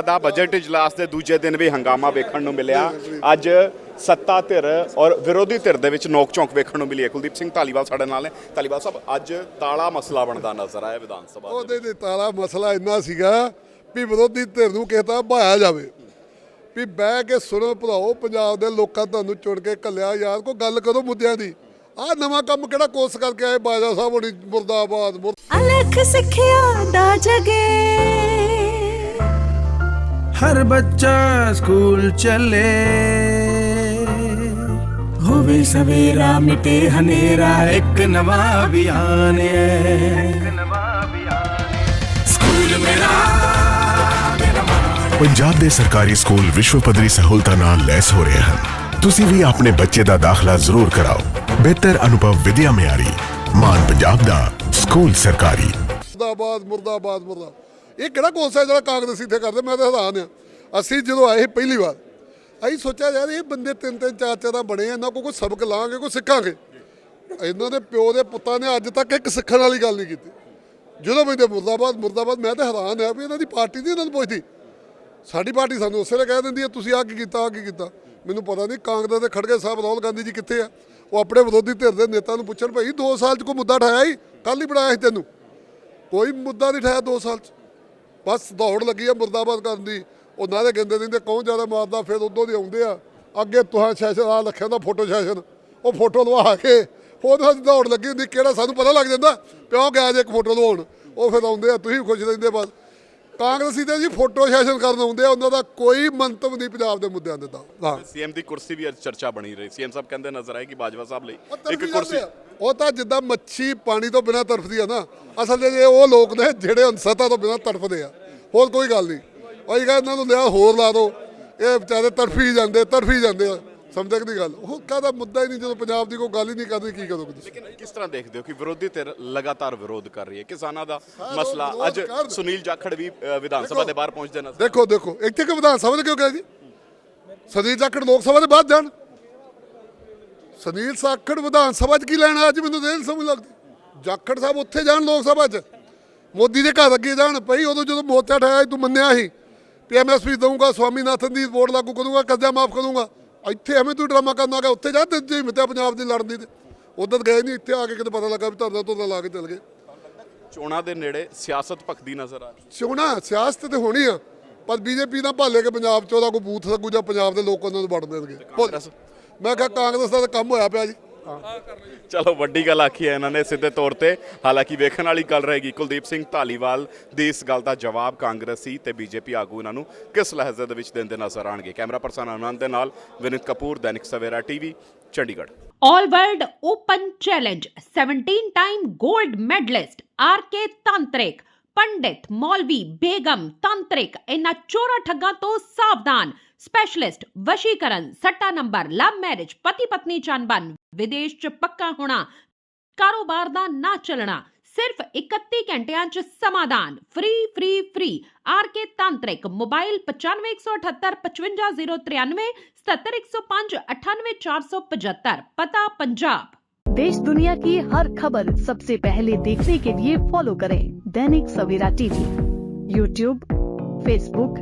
ਦਾ budget ਇਜਲਾਸ ਦੇ ਦੂਜੇ ਦਿਨ ਵੀ ਹੰਗਾਮਾ ਵੇਖਣ ਨੂੰ ਮਿਲਿਆ। ਅੱਜ ਸੱਤਾ ਧਿਰ ਔਰ ਵਿਰੋਧੀ ਧਿਰ ਦੇ ਵਿੱਚ ਨੋਕ ਝੋਂਕ ਵੇਖਣ ਨੂੰ ਮਿਲੀ ਹੈ। ਕੁਲਦੀਪ ਸਿੰਘ ਧਾਲੀਵਾਲ ਸਾਡੇ ਨਾਲ ਨੇ। ਧਾਲੀਵਾਲ ਸਾਹਿਬ ਅੱਜ ਤਾਲਾ ਮਸਲਾ ਬਣਦਾ ਨਜ਼ਰ ਆਇਆ ਵਿਧਾਨ ਸਭਾ ਦੇ ਉਹਦੇ ਦੇ ਤਾਲਾ ਮਸਲਾ ਇੰਨਾ ਸੀਗਾ ਵੀ ਵਿਰੋਧੀ ਧਿਰ ਨੂੰ ਕਿਸੇ ਤਰ੍ਹਾਂ ਭਾਇਆ ਜਾਵੇ। ਵੀ ਬਹਿ ਕੇ ਸੁਣੋ ਭਰਾਓ ਪੰਜਾਬ ਦੇ ਲੋਕਾਂ ਤੁਹਾਨੂੰ ਚੁਣ ਕੇ ਕੱਲਿਆ ਯਾਰ ਕੋਈ ਗੱਲ ਕਰੋ ਮੁੱਦਿਆਂ ਦੀ। ਆਹ ਨਵਾਂ ਕੰਮ ਕਿਹੜਾ ਕੋਰਸ ਕਰਕੇ ਆਏ? ਬਾਜਾ ਸਾਹਿਬ ਹੁਣੀ ਮੁਰਦਾਬਾਦ ਮੁਰ- ਅਲਖ ਸਿੱਖਿਆ ਦਾ ਜਗੇ। ਹਰ ਬੱਚਾ ਸਕੂਲ ਚੱਲੇ। ਹੋਵੇ ਸਵੇਰਾ ਮਿਟੇ ਹਨੇਰਾ ਇੱਕ ਨਵਾਂ ਅਭਿਆਨ ਹੈ। ਸਕੂਲ ਮੇਰਾ ਪੰਜਾਬ ਦੇ ਸਰਕਾਰੀ ਸਕੂਲ ਵਿਸ਼ਵ ਪੱਧਰੀ ਸਹੂਲਤਾਂ ਨਾਲ ਲੈਸ ਹੋ ਰਹੇ ਹਨ। ਤੁਸੀਂ ਵੀ ਆਪਣੇ ਬੱਚੇ ਦਾ ਦਾਖਲਾ ਜ਼ਰੂਰ ਕਰਾਓ। ਬਿਹਤਰ ਅਨੁਭਵ ਵਿਦਿਆ ਮਿਆਰੀ ਮਾਨ ਪੰਜਾਬ ਦਾ ਸਕੂਲ ਸਰਕਾਰੀ। ਮੁਰਦਾਬਾਦ ਮੁਰਦਾਬਾਦ ਮੁਰਦਾ ਇਹ ਕਿਹੜਾ ਕੋਰਸ ਹੈ ਜਿਹੜਾ ਕਾਂਗਰਸ ਇੱਥੇ ਕਰਦੇ? ਮੈਂ ਤਾਂ ਹੈਰਾਨ ਆ। ਅਸੀਂ ਜਦੋਂ ਆਏ ਸੀ ਪਹਿਲੀ ਵਾਰ, ਅਸੀਂ ਸੋਚਿਆ ਯਾਰ ਇਹ ਬੰਦੇ ਤਿੰਨ ਤਿੰਨ, ਚਾਰ ਚਾਰ ਤਾਂ ਬਣੇ ਇਹਨਾਂ ਕੋਲ ਕੋਈ ਸਬਕ ਲਾਂਗੇ ਕੋਈ ਸਿੱਖਾਂਗੇ। ਇਹਨਾਂ ਦੇ ਪਿਓ ਦੇ ਪੁੱਤਾਂ ਨੇ ਅੱਜ ਤੱਕ ਇੱਕ ਸਿੱਖਣ ਵਾਲੀ ਗੱਲ ਨਹੀਂ ਕੀਤੀ। ਜਦੋਂ ਮੈਂਦੇ ਮੁਰਦਾਬਾਦ ਮੁਰਦਾਬਾਦ ਮੈਂ ਤਾਂ ਹੈਰਾਨ ਆ ਵੀ ਇਹਨਾਂ ਦੀ ਪਾਰਟੀ ਨਹੀਂ ਇਹਨਾਂ ਨੂੰ ਪੁੱਛਦੀ। ਸਾਡੀ ਪਾਰਟੀ ਸਾਨੂੰ ਉਸੇ ਵੇਲੇ ਕਹਿ ਦਿੰਦੀ ਹੈ ਤੁਸੀਂ ਆਹ ਕੀ ਕੀਤਾ, ਆਹ ਕੀ ਕੀਤਾ? ਮੈਨੂੰ ਪਤਾ ਨਹੀਂ ਕਾਂਗਰਸ ਦੇ ਖੜਗੇ ਸਾਹਿਬ ਰਾਹੁਲ ਗਾਂਧੀ ਜੀ ਕਿੱਥੇ ਆ। ਉਹ ਆਪਣੇ ਵਿਰੋਧੀ ਧਿਰ ਦੇ ਨੇਤਾ ਨੂੰ ਪੁੱਛਣ ਭਾਈ 2 ਸਾਲ 'ਚ ਕੋਈ ਮੁੱਦਾ ਠਾਇਆ ਹੀ? ਕੱਲ ਹੀ ਬਣਾਇਆ ਸੀ ਤੈਨੂੰ। ਕੋਈ ਮੁੱਦਾ ਨਹੀਂ ਠਾਇਆ 2 ਸਾਲ 'ਚ। ਬਸ ਦੌੜ ਲੱਗੀ ਆ ਮੁਰਦਾਬਾਦ ਕਰਨ ਦੀ। ਉਹਨਾਂ ਦੇ ਕਹਿੰਦੇ ਨਹੀਂ ਕੌਣ ਜ਼ਿਆਦਾ ਮਾਰਦਾ, ਫਿਰ ਉਦੋਂ ਦੇ ਆਉਂਦੇ ਆ। ਅੱਗੇ ਤੁਹਾਂ ਸੈਸ਼ਨ ਆ ਲੱਖਿਆ ਦਾ ਫੋਟੋ ਸੈਸ਼ਨ। ਉਹ ਫੋਟੋ ਲਵਾ ਕੇ ਉਹਨਾਂ ਦੀ ਦੌੜ ਲੱਗੀ ਹੁੰਦੀ, ਕਿਹੜਾ ਸਾਨੂੰ ਪਤਾ ਲੱਗ ਜਾਂਦਾ, ਪਿਓ ਗਿਆ ਜੇ ਇੱਕ ਫੋਟੋ ਲਵਾਉਣ। ਉਹ ਫਿਰ ਆਉਂਦੇ ਆ, ਤੁਸੀਂ ਖੁਸ਼ ਰਹਿੰਦੇ ਬਸ। ਕਾਂਗਰਸੀ ਤੇ ਜੀ ਫੋਟੋ ਸੈਸ਼ਨ ਕਰਨ ਆਉਂਦੇ ਆ ਉਹਨਾਂ ਦਾ ਕੋਈ ਮੰਤਵ ਨਹੀਂ ਪੰਜਾਬ ਦੇ ਮੁੱਦਿਆਂ ਦੇ ਦਾ ਹਾਂ। ਸੀਐਮ ਦੀ ਕੁਰਸੀ ਵੀ ਅੱਜ ਚਰਚਾ ਬਣੀ ਰਹੀ। ਸੀਐਮ ਸਾਹਿਬ ਕਹਿੰਦੇ ਨਜ਼ਰ ਆਏ ਕਿ ਬਾਜਵਾ ਸਾਹਿਬ ਲਈ ਇੱਕ ਕੁਰਸੀ। ਉਹ ਤਾਂ ਜਿੱਦਾਂ ਮੱਛੀ ਪਾਣੀ ਤੋਂ ਬਿਨਾਂ ਤੜਫਦੀ ਆ ਨਾ ਅਸਲ ਇਹ ਉਹ ਲੋਕ ਨੇ ਜਿਹੜੇ ਅਨਸਤਾ ਤੋਂ ਬਿਨਾਂ ਤੜਫਦੇ ਆ। ਹੋਰ ਕੋਈ ਗੱਲ ਨਹੀਂ। ਉਹ ਇਹ ਕਹਿੰਦਾ ਇਹਨਾਂ ਨੂੰ ਲਿਆ ਹੋਰ ਲਾ ਦਿਓ। ਇਹ ਵਿਚਾਰੇ ਤੜਫੀ ਜਾਂਦੇ ਤੜਫੀ ਜਾਂਦੇ ਆ। ਸਮਝਦੇ ਕਿ ਨਹੀਂ ਗੱਲ? ਉਹ ਕਾਹਦਾ ਮੁੱਦਾ ਹੀ ਨਹੀਂ ਜਦੋਂ ਪੰਜਾਬ ਦੀ ਕੋਈ ਗੱਲ ਹੀ ਨਹੀਂ ਕਰਦੀ ਕੀ ਕਰੋਗੇ ਤੁਸੀਂ? ਲੇਕਿਨ ਕਿਸ ਤਰ੍ਹਾਂ ਦੇਖਦੇ ਹੋ ਕਿ ਵਿਰੋਧੀ ਧਿਰ ਲਗਾਤਾਰ ਵਿਰੋਧ ਕਰ ਰਹੀ ਹੈ? ਕਿਸਾਨਾਂ ਦਾ ਮਸਲਾ ਅੱਜ। ਸੁਨੀਲ ਜਾਖੜ ਵੀ ਵਿਧਾਨ ਸਭਾ ਦੇ ਬਾਹਰ ਪਹੁੰਚਦੇ ਨਜ਼ਰ ਦੇਖੋ ਦੇਖੋ ਇੱਥੇ ਕਿ ਵਿਧਾਨ ਸਭਾ ਦੇ ਕਿਉਂ ਗਏ ਜੀ ਸੁਨੀਲ ਜਾਖੜ ਲੋਕ ਸਭਾ ਦੇ ਬਾਅਦ ਜਾਣ। ਸੁਨੀਲ ਜਾਖੜ ਵਿਧਾਨ ਸਭਾ 'ਚ ਕੀ ਲੈਣਾ ਅੱਜ ਮੈਨੂੰ ਦੇਰ ਸਮਝ ਲੱਗਦੀ। ਜਾਖੜ ਸਾਹਿਬ ਉੱਥੇ ਜਾਣ ਲੋਕ ਸਭਾ 'ਚ। ਮੋਦੀ ਦੇ ਘਰ ਅੱਗੇ ਜਾਣ। ਪਈ ਉਦੋਂ ਜਦੋਂ ਮੋਰਚਾ ਠਾਇਆ ਤੂੰ ਮੰਨਿਆ ਸੀ ਵੀ ਐਮਐਸਪੀ ਦਊਂਗਾ ਸਵਾਮੀਨਾਥਨ ਦੀ ਵੋਟ ਲਾਗੂ ਕਰੂੰਗਾ ਕਰਜ਼ਾ ਮਾਫ ਕਰੂੰਗਾ। ਇੱਥੇ ਐਵੇਂ ਤੂੰ ਡਰਾਮਾ ਕਰਨ ਆ ਗਿਆ ਉੱਥੇ ਜਾ ਤੇ ਜੇ ਮਿੱਤਿਆ ਪੰਜਾਬ ਦੀ ਲੜਨ ਦੀ ਤੇ। ਉਦੋਂ ਗਏ ਨਹੀਂ ਇੱਥੇ ਆ ਕੇ ਕਿਤੇ ਪਤਾ ਲੱਗਾ ਵੀ ਧਰਨਾ ਧੁਰਨਾ ਲਾ ਕੇ ਚੱਲ ਗਏ। ਚੋਣਾਂ ਦੇ ਨੇੜੇ ਸਿਆਸਤ ਭਖਦੀ ਨਜ਼ਰ ਆ ਰਹੀ। ਚੋਣਾਂ ਸਿਆਸਤ ਤੇ ਹੋਣੀ ਆ ਪਰ ਬੀਜੇਪੀ ਦਾ ਭਾਲੇ ਕੇ ਪੰਜਾਬ ਚ ਉਹਦਾ ਕੋਈ ਬੂਥ ਲੱਗੂ ਜਾਂ ਪੰਜਾਬ ਦੇ ਲੋਕ ਉਹਨਾਂ ਨੂੰ ਵੜ ਦੇਣਗੇ? ਮੈਂ ਕਿਹਾ ਕਾਂਗਰਸ ਦਾ ਤਾਂ ਕੰਮ ਹੋਇਆ ਪਿਆ ਜੀ। ਚਲੋ, ਵੱਡੀ ਗੱਲ ਆਖੀ ਹੈ ਇਹਨਾਂ ਨੇ ਸਿੱਧੇ ਤੌਰ ਤੇ। ਹਾਲਾਂਕਿ ਵੇਖਣ ਵਾਲੀ ਗੱਲ ਰਹੇਗੀ, ਕੁਲਦੀਪ ਸਿੰਘ ਢਾਲੀਵਾਲ ਦੀ ਇਸ ਗੱਲ ਦਾ ਜਵਾਬ ਕਾਂਗਰਸੀ ਤੇ ਬੀਜੇਪੀ ਆਗੂ ਇਹਨਾਂ ਨੂੰ ਕਿਸ ਲਹਿਜ਼ੇ ਦੇ ਵਿੱਚ ਦਿੰਦੇ ਨਜ਼ਰ ਆਣਗੇ ਕੈਮਰਾ ਪਰਸਨ ਆਨੰਦ ਦੇ ਨਾਲ Vinit Kapoor, Dainik Savera TV, Chandigarh. All World Open Challenge 17 time gold medalist RK Tantrik ਪੰਡਿਤ ਮੌਲਵੀ ਬੇਗਮ ਤੰਤਰਿਕ ਇਹਨਾਂ ਚੋਰਾ ਠੱਗਾਂ ਤੋਂ ਸਾਵਧਾਨ। ਸਪੈਸ਼ਲਿਸਟ ਵਸ਼ੀਕਰਨ ਸੱਟਾ ਨੰਬਰ ਲਵ ਮੈਰਿਜ ਪਤੀ ਪਤਨੀ ਚੰਬਨ ਵਿਦੇਸ਼ ਚ ਪੱਕਾ ਹੋਣਾ ਕਾਰੋਬਾਰ ਦਾ ਨਾ ਚੱਲਣਾ ਸਿਰਫ 31 ਘੰਟਿਆਂ ਚ ਸਮਾਧਾਨ ਫ੍ਰੀ ਫ੍ਰੀ ਫ੍ਰੀ ਆਰਕੇ ਤਾਂਤਰਿਕ ਮੋਬਾਈਲ 9518 55093 77105 98475 ਪਤਾ ਪੰਜਾਬ देश दुनिया की हर खबर सबसे पहले देखने के लिए फॉलो करें Dainik Savera TV YouTube Facebook